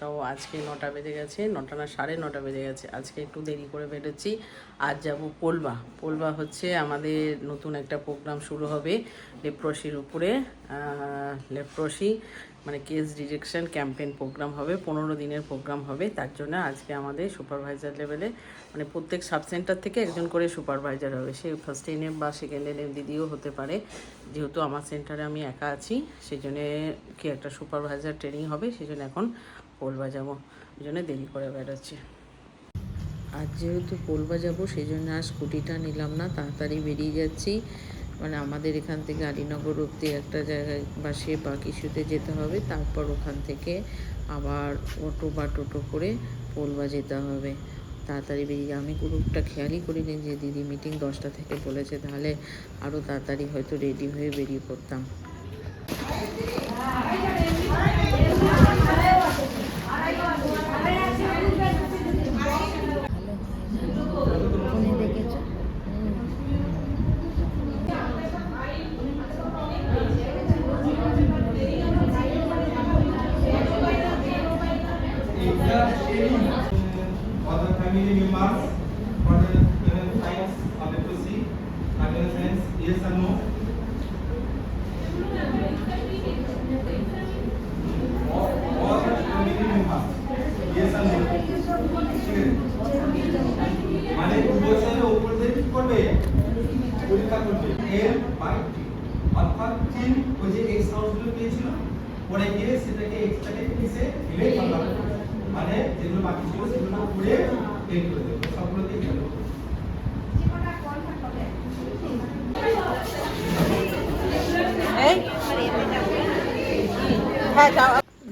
তো আজকে নটা বেজে গেছে, নটা না সাড়ে নটা বেজে গেছে। আজকে একটু দেরি করে বেরোচ্ছি। আজ যাব পোলবা। পোলবা হচ্ছে আমাদের নতুন একটা প্রোগ্রাম শুরু হবে লেপ্রসির উপরে। লেপ্রসি মানে কেস ডিরেকশন ক্যাম্পেইন প্রোগ্রাম হবে, পনেরো দিনের প্রোগ্রাম হবে। তার জন্য আজকে আমাদের সুপারভাইজার লেভেলে মানে প্রত্যেক সাব সেন্টার থেকে একজন করে সুপারভাইজার হবে। সে ফার্স্ট এনএম বা সেকেন্ড এনএম দিদিও হতে পারে। যেহেতু আমার সেন্টারে আমি একা আছি সেই জন্যে কি একটা সুপারভাইজার ট্রেনিং হবে সেই জন্য এখন পোলবা যাব ওই জন্য দেরি করে বেরোচ্ছি। আজ যেহেতু পোলবা যাব সেই জন্য আর স্কুটিটা নিলাম না, তাড়াতাড়ি বেরিয়ে যাচ্ছি। মানে আমাদের এখান থেকে আলীনগর অব্দি একটা জায়গায় বাসে বা কিছুতে যেতে হবে, তারপর ওখান থেকে আবার অটো বা টোটো করে পোলবা যেতে হবে। তাড়াতাড়ি বেরিয়ে আমি গ্রুপটা খেয়ালই করিনি যে দিদি মিটিং দশটা থেকে বলেছে, তাহলে আরও তাড়াতাড়ি হয়তো রেডি হয়ে বেরিয়ে পড়তাম।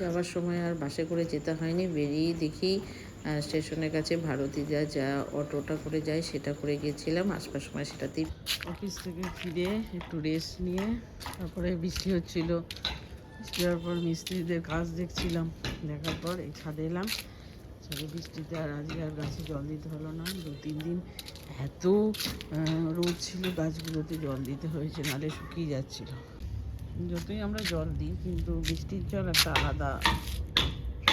যাওয়ার সময় আর বাসে করে যেতে হয়নি। বেরিয়ে দেখি স্টেশনের কাছে ভারতীরা যা অটোটা করে যায় সেটা করে গিয়েছিলাম আসবার সময় সেটাতেই অফিস থেকে ফিরে একটু রেস্ট নিয়ে তারপরে বৃষ্টি হচ্ছিল। হওয়ার পর মিস্ত্রিদের কাজ দেখছিলাম। দেখার পর এই ছাদে এলাম। ছাদে বৃষ্টিতে আর আজকে আর গাছে জল দিতে হলো না। দু, তিন দিন এত রোদ ছিল, গাছগুলোতে জল দিতে হয়েছে, নাহলে শুকিয়ে যাচ্ছিল। যতই আমরা জল দিই, কিন্তু বৃষ্টির জল একটা আলাদা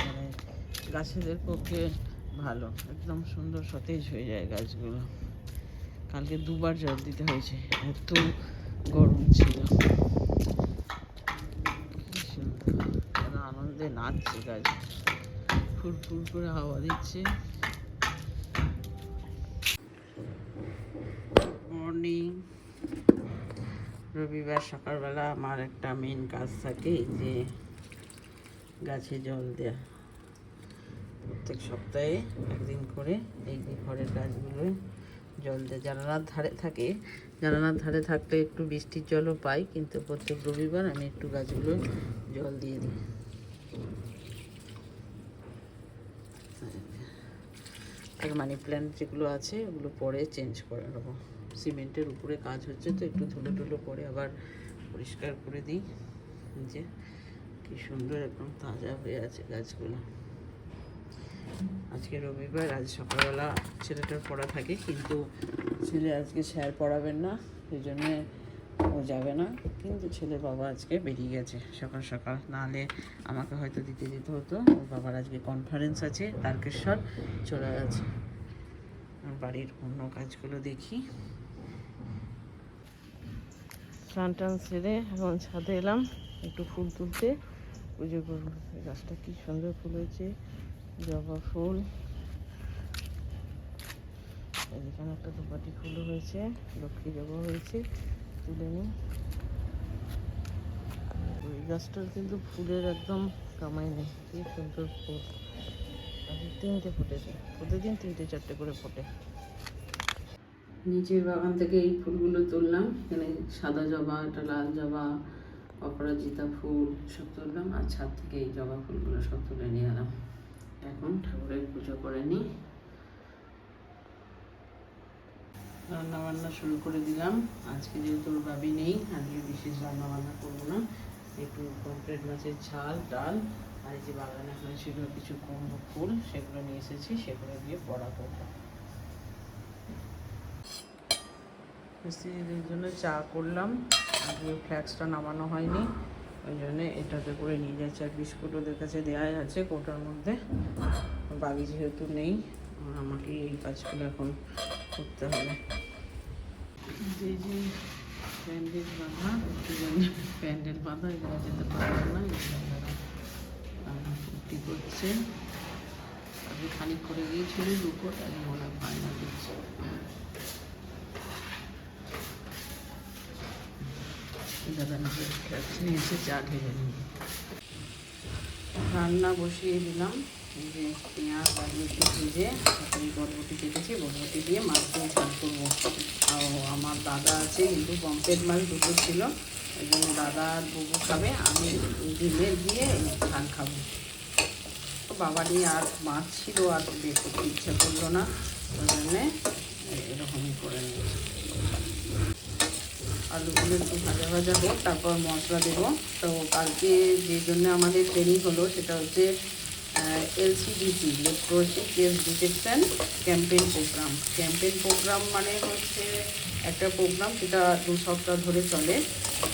মানে গাছেদের পক্ষে ভালো। একদম সুন্দর সতেজ হয়ে যায় গাছগুলো। কালকে দুবার জল দিতে হয়েছে, এত গরম ছিল। আনন্দে নাচছে গাছ। ফুরফুর করে হাওয়া দিচ্ছে। রবিবার সকালবেলা আমার একটা মেন কাজ থাকে যে গাছে জল দেয়া। প্রত্যেক সপ্তাহে একদিন করে এই ঘরের গাছগুলো জল দেয়। জানালার ধারে থাকে, জানালার ধারে থাকলে একটু বৃষ্টির জলও পাই, কিন্তু প্রত্যেক রবিবার আমি একটু গাছগুলো জল দিয়ে দিই। আর মানি প্ল্যান্ট যেগুলো আছে ওগুলো পরে চেঞ্জ করে নেব। সিমেন্টের উপরে কাজ হচ্ছে, তো একটু ধুলো টুলো করে আবার পরিষ্কার করে দিই। যে, কি সুন্দর একদম তাজা হয়ে আছে গাছগুলো। আজকে রবিবার, আজ সকালবেলা ছেলেটার পড়া থাকে, কিন্তু ছেলে আজকে স্যার পড়াবেন না সেই জন্যে ও যাবে না। কিন্তু ছেলের বাবা আজকে বেরিয়ে গেছে সকাল সকাল। নাহলে আমাকে হয়তো দিতে যেতে হতো। ওর বাবার আজকে কনফারেন্স আছে, তারকেশ্বর চলে গেছে। বাড়ির অন্য কাজগুলো দেখি। স্নান টান সেরে এখন ছাদে এলাম, একটু ফুল তুলতে। পুজো করব গাছটা কি সুন্দর ফুল হয়েছে, জবা ফুল। এখানে একটা দুপাটি ফুলও হয়েছে, লক্ষ্মী জবা হয়েছে, তুলে নিই। ওই গাছটার কিন্তু ফুলের একদম কামাই নেই, কি সুন্দর ফুল। তিনটে ফুটেছে, প্রতিদিন তিনটে চারটে করে ফোটে। নিচের বাগান থেকে এই ফুলগুলো তুললাম। এখানে সাদা জবা, একটা লাল জবা, অপরাজিতা ফুল সব তুললাম। আর ছাদ থেকে এই জবা ফুলগুলো সব তুলে নিয়ে এলাম। এখন ঠাকুরের পুজো করে নিই। রান্না বান্না শুরু করে দিলাম। আজকে যেহেতু বাবি নেই, আজকে বিশেষ রান্না বান্না করব না। একটু কমপ্লেট মাছের ঝাল, ডাল, আর যে বাগানে হয়েছিল কিছু কুমড়ো ফুল, সেগুলো নিয়ে এসেছি, সেগুলো দিয়ে পড়া করব। মিস্ত্রিদের জন্য চা করলাম। আজকে ফ্ল্যাক্সটা নামানো হয়নি। ওই জন্যে এটাতে করে নিয়ে যাচ্ছে। আর বিস্কুট ওদের কাছে দেওয়াই আছে কোটার মধ্যে। বাবি যেহেতু নেই আমাকে এই কাজগুলো এখন করতে হবে। যে যে প্যান্ডেল বাঁধা একটু প্যান্ডেল বাঁধা, এগুলো যেতে পারবে না ফুর্তি করছে। আগে খানিক করে গিয়েছিল দুপুর আগে মনে হয় বায়না দিচ্ছে দাদা খাচ্ছে এসে চা ঢেলে নিয়ে রান্না বসিয়ে দিলাম। যে পেঁয়াজ আলু একটু ভেজে তারপরে বরবটি কেটেছি। বরবটি দিয়ে মাছ দিয়ে ঝাল করব। আর আমার দাদা আছে, কিন্তু পম্পেট মাছ দুটো ছিল। ওই জন্য দাদা আর বুবু খাবে, আমি ডিমের দিয়ে ধান খাব। তো বাবারই আর মাছ ছিল আর বের করতে ইচ্ছে করল না, ওই জন্যে আলুগুলো একটু ভাজা ভাজা হোক, তারপর মশলা দেবো। তো কালকে যে জন্য আমাদের ট্রেনিং হলো, সেটা হচ্ছে LCDC ইলেকট্রোসিক case detection campaign program campaign program মানে হচ্ছে একটা প্রোগ্রাম সেটা দু সপ্তাহ ধরে চলে।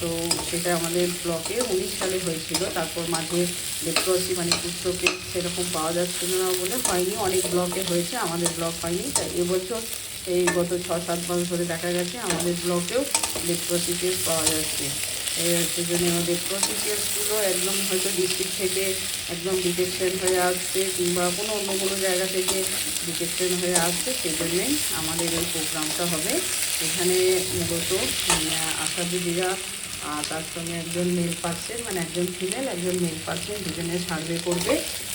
তো সেটা আমাদের ব্লকে উনিশ সালে হয়েছিল। তারপর মাঝে লেপ্রোসি মানে কুষ্ঠকে সেরকম পাওয়া যাচ্ছিল না বলে হয়নি। অনেক ব্লকে হয়েছে, আমাদের ব্লক হয়নি। তাই এবছর এই গত ছ সাত মাস ধরে দেখা গেছে আমাদের ব্লকেও ডেপ্রোসিটিস পাওয়া যাচ্ছে। সেজন্য লেপ্রোসি কেসগুলো একদম হয়তো ডিস্ট্রিক্ট থেকে একদম ডিটেকশন হয়ে আসছে কিংবা কোনো অন্য কোনো জায়গা থেকে ডিটেকশন হয়ে আসছে সেই জন্যেই আমাদের এই প্রোগ্রামটা হবে। এখানে মূলত উম, আশা দিদিরা আর তার সঙ্গে একজন মেল পার্সন মানে একজন ফিমেল একজন মেল পার্সন দুজনে সার্ভে করবে।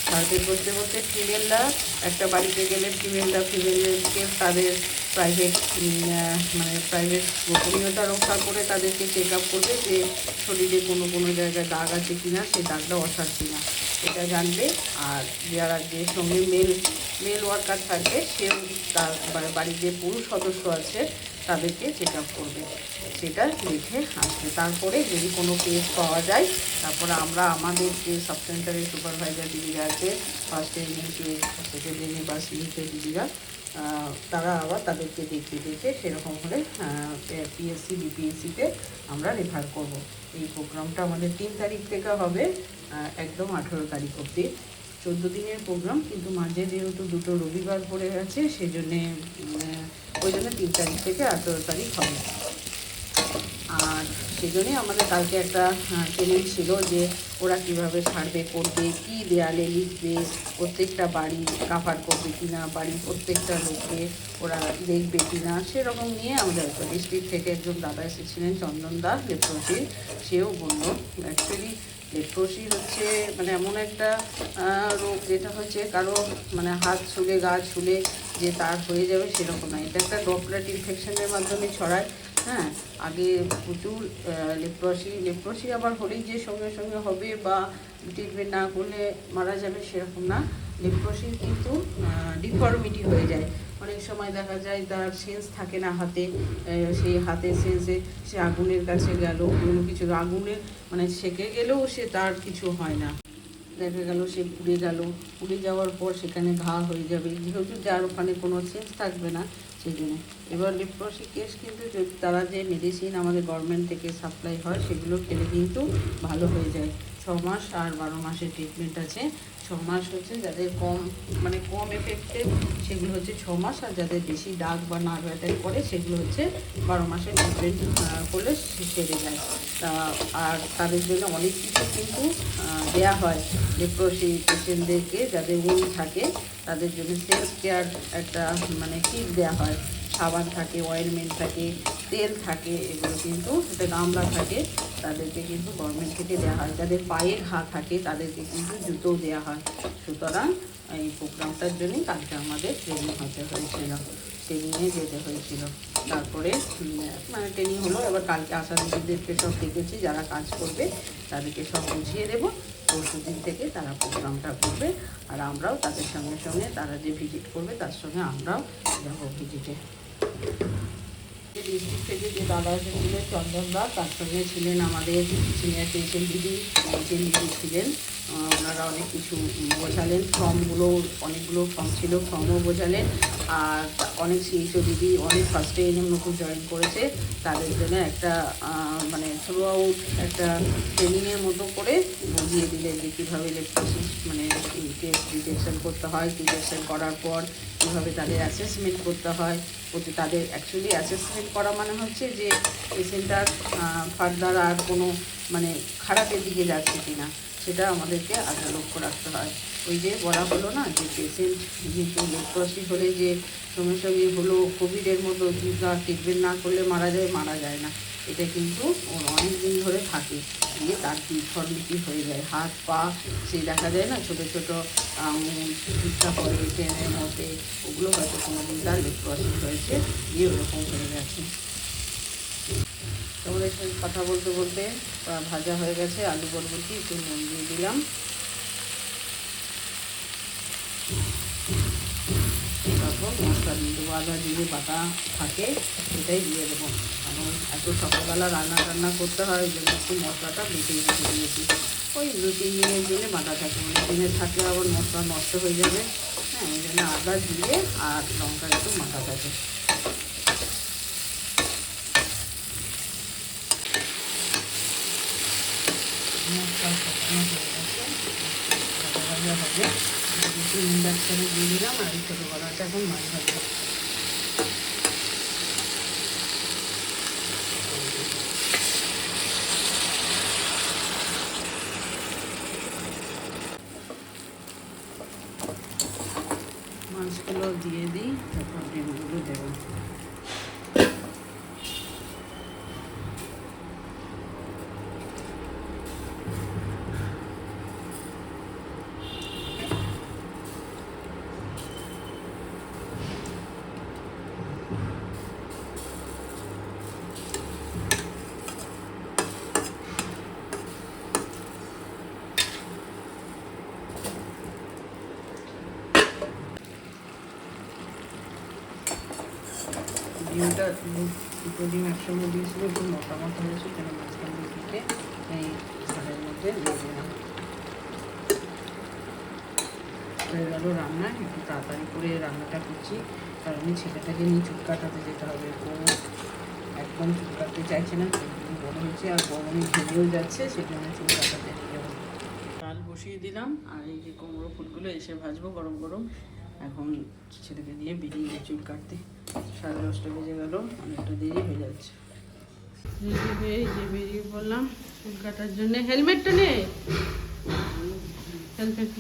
সার্ভে করতে করতে ফিমেলরা একটা বাড়িতে গেলে ফিমেলরা ফিমেলকে তাদের প্রাইভেট মানে প্রাইভেট গোপনীয়তা রক্ষা করে তাদেরকে চেক আপ করবে যে শরীরে কোনো কোনো জায়গায় দাগ আছে কি না সেই দাগটা অসার কি না এটা জানবে। আর যারা যে সঙ্গে মেল মেল ওয়ার্কার থাকবে, সেও তার বাড়ির যে পুরুষ সদস্য আছে তাদেরকে চেক আপ করবে। সেটা লিখে আসবে। তারপরে যদি কোনো কেস পাওয়া যায় তারপরে আমরা আমাদের যে সাব সেন্টারের সুপারভাইজার দিদিরা আছে ফার্স্ট এমনিতে সেকেন্ড এমনি বা সিভিতে দিদিরা তারা আবার তাদেরকে দেখে দেখে সেরকম হলে পিএসসি বিপিএসসিতে আমরা রেফার করব। এই প্রোগ্রামটা আমাদের তিন তারিখ থেকে হবে একদম আঠেরো তারিখ অবধি। চোদ্দ দিনের প্রোগ্রাম কিন্তু মাঝে যেহেতু দুটো রবিবার পড়ে গেছে সেই জন্যে উম, ওই জন্য তিন তারিখ থেকে আঠেরো তারিখ হবে। আর সেই জন্যই আমাদের কালকে একটা ট্রেনিং ছিল যে ওরা কীভাবে সার্ভে করবে, কি দেয়ালে লিখবে, প্রত্যেকটা বাড়ি কাভার করবে কি না বাড়ির প্রত্যেকটা লোককে ওরা দেখবে কি না সেরকম নিয়ে আমাদের ডিস্ট্রিক্ট থেকে একজন দাদা এসেছিলেন, চন্দন দাস লেপ্রসির সেও বলল অ্যাকচুয়ালি লেপ্রসি হচ্ছে মানে এমন একটা রোগ যেটা হচ্ছে কারও মানে হাত ছুলে গা ছুলে যে তার হয়ে যাবে সেরকম না এটা একটা ড্রপলেট ইনফেকশনের মাধ্যমে ছড়ায় হ্যাঁ? আগে প্রচুর লেপ্রসি লেপ্রসি আবার হলেই যে সঙ্গে সঙ্গে হবে বা ট্রিটমেন্ট না করলে মারা যাবে সেরকম না। লেপ্রসির কিন্তু ডিফর্মিটি হয়ে যায়। অনেক সময় দেখা যায় তার সেন্স থাকে না হাতে সেই হাতের সেন্সে সে আগুনের কাছে গেল, কোনো কিছু আগুনের মানে সেকে গেলেও সে তার কিছু হয় না। দেখা গেল সে পুড়ে গেল, পুড়ে যাওয়ার পর সেখানে ঘা হয়ে যাবে। যেহেতু যার ওখানে কোনো সেন্স থাকবে না, সেই জন্য। এবার লেপ্রসি কেস কিন্তু তারা যে মেডিসিন আমাদের গভর্নমেন্ট থেকে সাপ্লাই হয়, সেগুলো খেলে কিন্তু ভালো হয়ে যায়। ছ মাস আর বারো মাসের ট্রিটমেন্ট আছে। মাস হচ্ছে যাদের কম মানে কম এফেক্টেড সেগুলো হচ্ছে ছ মাস আর যাদের বেশি দাগ বা নার্ভ অ্যাটাক করে, সেগুলো হচ্ছে বারো মাসের ট্রিটমেন্ট করলে সেরে যায়। আর তাদের জন্য অনেক কিছু কিন্তু দেয়া হয় লেপ্রসি পেশেন্টদেরকে যাদের উইং থাকে, তাদের জন্য সেলফ কেয়ার একটা মানে কিট দেওয়া হয়। সাবান থাকে অয়েলমেন্ট থাকে, তেল থাকে, এগুলো কিন্তু গামলা থাকে। তাদেরকে কিন্তু গভর্নমেন্ট থেকে দেওয়া হয়। যাদের পায়ে ঘা থাকে, তাদেরকে কিন্তু জুতোও দেওয়া হয়। সুতরাং, এই প্রোগ্রামটার জন্যই কালকে আমাদের ট্রেনিং হতে হয়েছিল। ট্রেনিংয়ে যেতে হয়েছিল। তারপরে মানে ট্রেনিং হলো। এবার কালকে আশা দিদিদেরকে সব ডেকেছি যারা কাজ করবে, তাদেরকে সব বুঝিয়ে দেবো। পরশু দিন থেকে তারা প্রোগ্রামটা করবে। আর আমরাও তাদের সঙ্গে সঙ্গে তারা যে ভিজিট করবে, তার সঙ্গে আমরাও যাব ভিজিটে ডিস্ট্রিক্ট থেকে যে দাদা এসেছিলেন চন্দনদা তার সঙ্গে ছিলেন আমাদের সিনিয়র পেশেন্ট দিদি পেশেন্ট দিদি ছিলেন। ওনারা অনেক কিছু বোঝালেন, ফর্মগুলো, অনেকগুলো ফর্ম ছিল ফর্মও বোঝালেন। আর অনেক সিএসও দিদি, অনেক ফার্স্টে এনে নতুন জয়েন করেছে। তাদের জন্য একটা মানে থ্রু আউট একটা ট্রেনিংয়ের মতো করে বুঝিয়ে দিলেন যে কীভাবে ইলেকট্রিসিস মানে ডিটেকশন করতে হয় ডিটেকশন করার পর কীভাবে তাদের অ্যাসেসমেন্ট করতে হয়। প্রতি তাদের অ্যাকচুয়ালি অ্যাসেসমেন্ট করা মানে হচ্ছে যে পেশেন্টটার ফার্দার আর কোনো মানে খারাপের দিকে যাচ্ছে কি না সেটা আমাদেরকে আগে লক্ষ্য রাখতে হয় ওই যে বলা হলো না যে পেশেন্ট কিন্তু লেপ্রসি হলে যে সঙ্গে সঙ্গে হলো কোভিডের মতো টিকা ট্রিটমেন্ট না করলে মারা যায় মারা যায় না এটা কিন্তু ওর অনেক দিন ধরে থাকে দিয়ে তার ডিফর্মিটি হয়ে যায় হাত পা সেই দেখা যায় না ছোটো ছোটো ভিক্ষা করে ট্রেনের মধ্যে ওগুলো হয়তো কোনো দিন তার লেপ্রসি হয়েছে দিয়ে ওরকম হয়ে গেছে তোমাদের সঙ্গে কথা বলতে বলতে ভাজা হয়ে গেছে, আলু বরবটি, একটু নুন দিয়ে দিলাম। তারপর মশলা দিয়ে দেবো, আদা জিরে বাটা থাকে সেটাই দিয়ে দেবো। কারণ এত সকালবেলা রান্না টান্না করতে হয় ওই জন্য একটু মশলাটা বেটে রেখে দিয়েছি। ওই দু, তিন দিনের জন্য বাটা থাকে মানে দিনে থাকলে আবার মশলা নষ্ট হয়ে যাবে। হ্যাঁ ওই জন্য আদা, জিরে আর লঙ্কা একটু মাথা থাকে মশলা কষানো হয়ে গেছে ভাজা ভাজা হবে ইন্ডাকশানে দিয়ে দিলাম আর এই ছোটো কড়াটা এখন মাছ ভাজবো মাছগুলো দিয়ে দিই তারপর ডিমগুলো দেবো ডিমটা দুটো ডিম একসঙ্গে দিয়েছিল একটু মোটা মোটা হয়েছে কেন মাঝখান দিয়ে কেটে এই ঝালের মধ্যে দিয়ে দিলাম হয়ে গেল রান্না, একটু তাড়াতাড়ি করে রান্নাটা করছি। কারণ ছেলেটাকে নিয়ে চুল কাটাতে যেতে হবে। একদম চুল কাটতে চাইছে না বড় হয়েছে আর গরমে ভেঙেও যাচ্ছে, সেজন্য চুল কাটাতে ডাল বসিয়ে দিলাম, আর এই যে কুমড়ো ফুলগুলো এসে ভাজবো গরম গরম। এখন ছেলেকে দিয়ে বেরিয়ে চুল কাটতে। সাড়ে দশটা বেজে গেল অনেকটা দেরি হয়ে যাচ্ছে। রেডি হয়ে যে বেরিয়ে পড়লাম চুল কাটার জন্য। হেলমেটটা নে। হেলমেট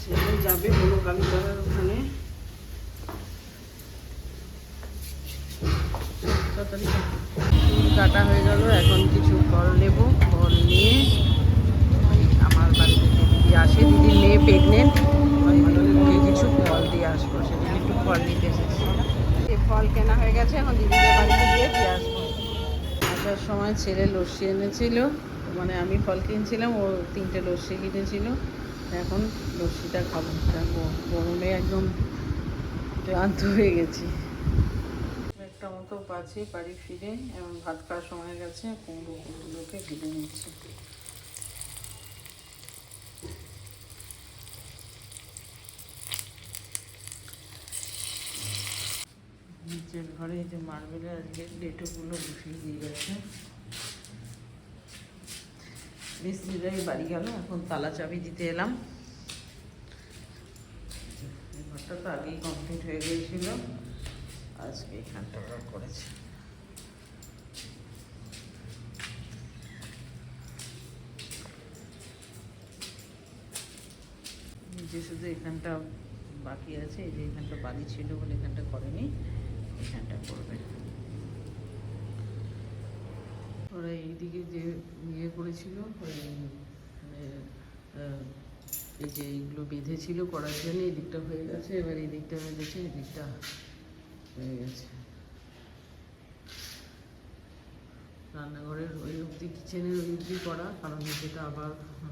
ছেলে যাবে বলো কালীতলার ওখানে। তাড়াতাড়ি চুল কাটা হয়ে গেল এখন কিছু ফল নেব। ফল নিয়ে আমার বাড়ি থেকে দিদি আসে দিদির মেয়ে প্রেগনেন্ট কিছু ফল দিয়ে আসব। সেদিন একটু ফল নিতে ফল কেনা হয়ে গেছে, এখন দিদিদের বাড়িতে গিয়ে দিয়ে আসব। আসার সময় ছেলে লস্যি এনেছিল মানে আমি ফল কিনছিলাম, ও তিনটে লস্যি কিনেছিল। এখন লস্যিটা খাব গরমে একদম ক্লান্ত হয়ে গেছি। একটা মতো পাচ্ছি বাড়ি ফিরে, এবং ভাত খাওয়ার সময় গেছে, কুমড়ো ফুলগুলোকে ভেজে নিচ্ছি। নিচের ঘরে এই যে মার্বেলের আজকে ডেটোগুলো বসিয়ে দিয়ে গেছে। মিস্ত্রিরাই বাড়ি গেল, এখন তালা চাবি দিতে এলাম। ঘরটা তো আগেই কমপ্লিট হয়ে গিয়েছিল। আজকে এখানটা করেছে। যে শুধু এখানটা বাকি আছে, এই যে এখানটা বাড়ি ছিল বলে এখানটা করেনি। ওরা এইদিকে যে ইয়ে করেছিল ওই মানে, এই যে এইগুলো বেঁধেছিল করার জন্য এই দিকটা হয়ে গেছে এবার এই দিকটা বেঁধেছে এই দিকটা হয়ে গেছে রান্নাঘরের ওই অবধি কিচেনের ওই অবধি করা কারণ যেটা আবার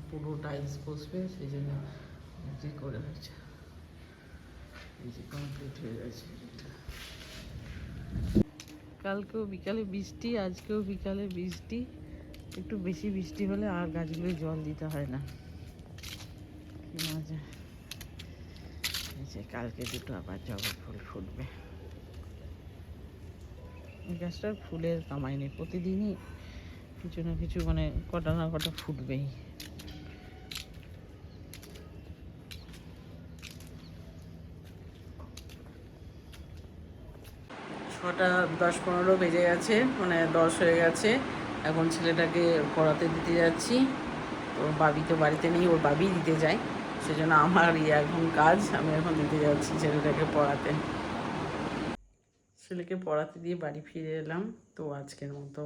পুরো টাইলস বসবে সেই জন্য অবধি করে হয়েছে এই যে কমপ্লিট হয়ে গেছে। কালকেও বিকালে বৃষ্টি, আজকেও বিকালে বৃষ্টি। একটু বেশি বৃষ্টি হলে আর গাছগুলোয় জল দিতে হয় না। যে কালকে দুটো আবার জবা ফুল ফুটবে। গাছটার ফুলের কামাই নেই। প্রতিদিনই কিছু না কিছু মানে কটা না কটা ফুটবেই। ছটা, দশ পনেরো বেজে গেছে মানে দশ হয়ে গেছে। এখন ছেলেটাকে পড়াতে দিতে যাচ্ছি। তো বাবি তো বাড়িতে নেই, ওর বাবি দিতে যায়। সেজন্য আমার ইয়ে এখন কাজ, আমি এখন দিতে যাচ্ছি ছেলেটাকে পড়াতে। ছেলেকে পড়াতে দিয়ে বাড়ি ফিরে এলাম। তো আজকের মতো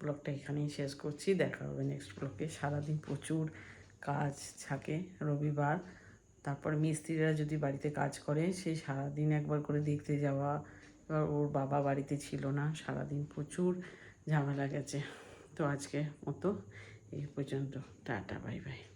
ব্লগটা এখানেই শেষ করছি। দেখা হবে নেক্সট ব্লগে। সারাদিন প্রচুর কাজ থাকে রবিবার। তারপর মিস্ত্রিরা যদি বাড়িতে কাজ করে, সেই সারাদিন একবার করে দেখতে যাওয়া এবার ওর বাবা বাড়িতে ছিল না, সারাদিন প্রচুর ঝামেলা গেছে। তো আজকে মতো এই পর্যন্ত। Tata, bye bye.